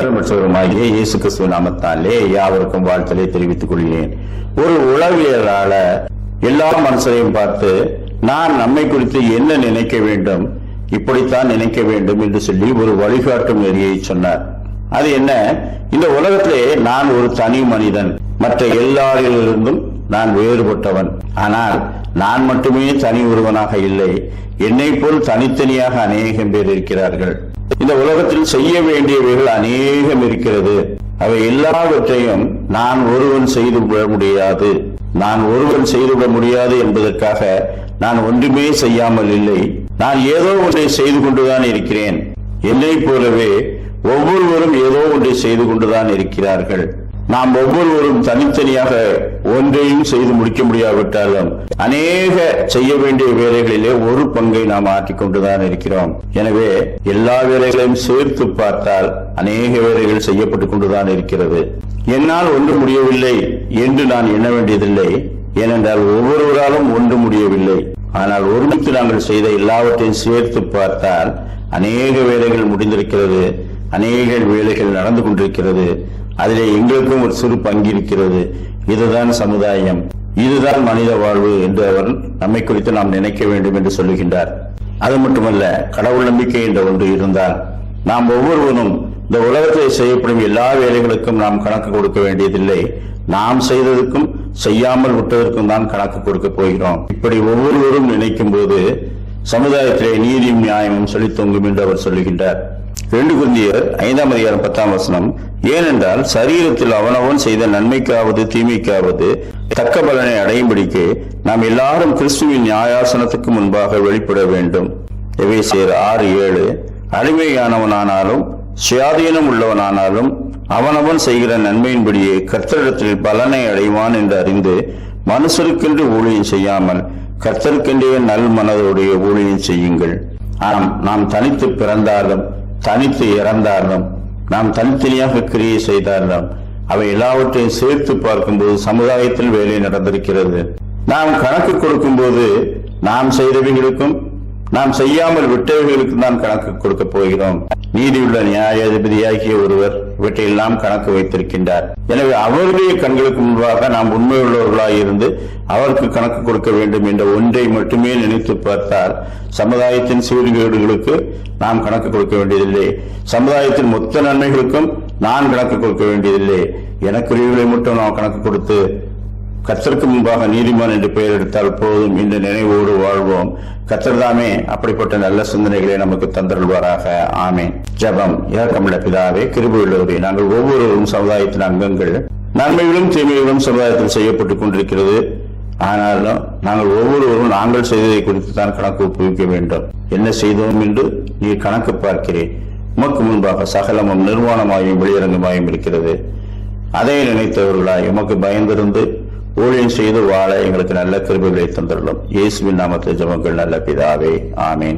கர்த்தர் இயேசு கிறிஸ்துவ நாமத்தாலே யாவருக்கும் வாழ்த்தலை தெரிவித்துக் கொள்கிறேன். ஒரு உளவியலால எல்லா மனுஷரையும் பார்த்து நான் நம்மை குறித்து என்ன நினைக்க வேண்டும்? இப்படித்தான் நினைக்க வேண்டும் என்று சொல்லி ஒரு வழிகாட்டும் நெறியை சொன்னார். அது என்ன? இந்த உலகத்திலே நான் ஒரு தனி மனிதன். மற்ற எல்லாரிலிருந்தும் நான் வேறுபட்டவன். ஆனால் நான் மட்டுமே தனி ஒருவனாக இல்லை. என்னை போல் தனித்தனியாக அநேகம் பேர் இருக்கிறார்கள். இந்த உலகத்தில் செய்ய வேண்டியவைகள் அநேகம் இருக்கிறது. அவை எல்லாவற்றையும் நான் ஒருவன் செய்து முடியாது. நான் ஒருவன் செய்துவிட முடியாது என்பதற்காக நான் ஒன்றுமே செய்யாமல் இல்லை. நான் ஏதோ ஒன்றை செய்து கொண்டுதான் இருக்கிறேன். என்னை போலவே ஒவ்வொருவரும் ஏதோ ஒன்றை செய்து கொண்டுதான் இருக்கிறார்கள். நாம் ஒவ்வொருவரும் தனித்தனியாக ஒன்றையும் செய்து முடிக்க முடியாவிட்டாலும் அநேக செய்ய வேண்டிய வேலைகளிலே ஒரு பங்கை நாம் ஆற்றிக்கொண்டுதான் இருக்கிறோம். எனவே எல்லா வேலைகளையும் சேர்த்து பார்த்தால் அநேக வேலைகள் செய்யப்பட்டுக் கொண்டுதான் இருக்கிறது. என்னால் ஒன்று முடியவில்லை என்று நான் எண்ண வேண்டியதில்லை. ஏனென்றால் ஒவ்வொருவராலும் ஒன்று முடியவில்லை. ஆனால் ஒருமித்து நாங்கள் செய்த எல்லாவற்றையும் சேர்த்து பார்த்தால் அநேக வேலைகள் முடிந்திருக்கிறது. அநேக வேலைகள் நடந்து கொண்டிருக்கிறது. அதிலே எங்களுக்கும் ஒரு சிறு பங்கு இருக்கிறது. இதுதான் சமுதாயம். இதுதான் மனித வாழ்வு என்று அவர் நம்மை குறித்து நாம் நினைக்க வேண்டும் என்று சொல்லுகின்றார். அது மட்டுமல்ல கடவுள் நம்பிக்கை என்ற ஒன்று இருந்தால் நாம் ஒவ்வொருவரும் இந்த உலகத்தில் செய்யப்படும் எல்லா வேலைகளுக்கும் நாம் கணக்கு கொடுக்க வேண்டியதில்லை. நாம் செய்ததற்கும் செய்யாமல் விட்டதற்கும் தான் கணக்கு கொடுக்க போகிறோம். இப்படி ஒவ்வொருவரும் நினைக்கும் போது சமுதாயத்திலே நீதியும் நியாயமும் செழித்தொங்கும் என்று அவர் சொல்லுகின்றார். ரெண்டு குருந்தியர் ஐந்தாம் அதிகாரம் பத்தாம் வசனம். ஏனென்றால் சரீரத்தில் அவனவன் செய்த நன்மைக்காவது தீமைக்காவது தக்க பலனை அடையும்படிக்கு நாம் எல்லாரும் கிறிஸ்துவின் நியாயாசனத்துக்கு முன்பாக வெளிப்பட வேண்டும். எவேசியர் ஆறு ஏழு. அடிமையானவனானாலும் சுயாதீனம் உள்ளவனானாலும் அவனவன் செய்கிற நன்மையின்படியே கர்த்தரிடத்தில் பலனை அடைவான் என்று அறிந்து மனுஷருக்கென்று ஊழியம் செய்யாமல் கர்த்தருக்கென்றே நல் மனதோடைய ஊழியம் செய்யுங்கள். ஆம் நாம் தனித்து பிறந்தாலும் தனித்து இறந்தாலும் நாம் தனித்தனியாக கிரியை செய்தாலும் அவை எல்லாவற்றையும் சேர்த்து பார்க்கும்போது சமுதாயத்தில் வேலை நடந்திருக்கிறது. நாம் கணக்கு கொடுக்கும்போது நாம் செய்தவைகளுக்கும் நாம் செய்யாமல் விட்டவர்களுக்கு தான் கணக்கு கொடுக்க போகிறோம். நீதியுள்ள நியாயாதிபதியாகிய ஒருவர் இவற்றையெல்லாம் கணக்கு வைத்திருக்கின்றார். எனவே அவருடைய கண்களுக்கு முன்பாக நாம் உண்மையுள்ளவர்களாக இருந்து அவருக்கு கணக்கு கொடுக்க வேண்டும் என்ற ஒன்றை மட்டுமே நினைத்து பார்த்தால் சமுதாயத்தின் சீர்கேடுகளுக்கு நாம் கணக்கு கொடுக்க வேண்டியதில்லை. சமுதாயத்தின் மொத்த நன்மைகளுக்கும் நான் கணக்கு கொடுக்க வேண்டியதில்லை. எனக்குரியவர்களை மட்டும் நாம் கணக்கு கொடுத்து கத்தருக்கு முன்பாக நீதிமான் என்று பெயர் எடுத்தால் போதும். இந்த நினைவோடு வாழ்வோம். கத்தர்தாமே அப்படிப்பட்ட நல்ல சிந்தனைகளை நமக்கு தந்தருள்வாராக. ஆமே ஜபம். ஏகமிழ பிதாவே கிருபுள்ளவரே நாங்கள் ஒவ்வொருவரும் சமுதாயத்தின் அங்கங்கள் நன்மைகளும் தீமைகளும் சமுதாயத்தில் செய்யப்பட்டுக் கொண்டிருக்கிறது. ஆனாலும் நாங்கள் ஒவ்வொருவரும் நாங்கள் செய்ததை குறித்து தான் கணக்கு ஒப்புவிக்க வேண்டும். என்ன செய்தோம் என்று நீ கணக்கு பார்க்கிறேன் உமக்கு முன்பாக சகலமும் நிர்வாணமாயும் வெளியரங்கமாயும் இருக்கிறது. அதை நினைத்தவர்களாய் உமக்கு பயந்திருந்து ஊழியம் செய்து வாழ எங்களுக்கு நல்ல கிருபைகளை தந்துள்ளோம். இயேசுவின் நாமத்தில் ஜபங்கள் நல்ல பிதாவே. ஆமீன்.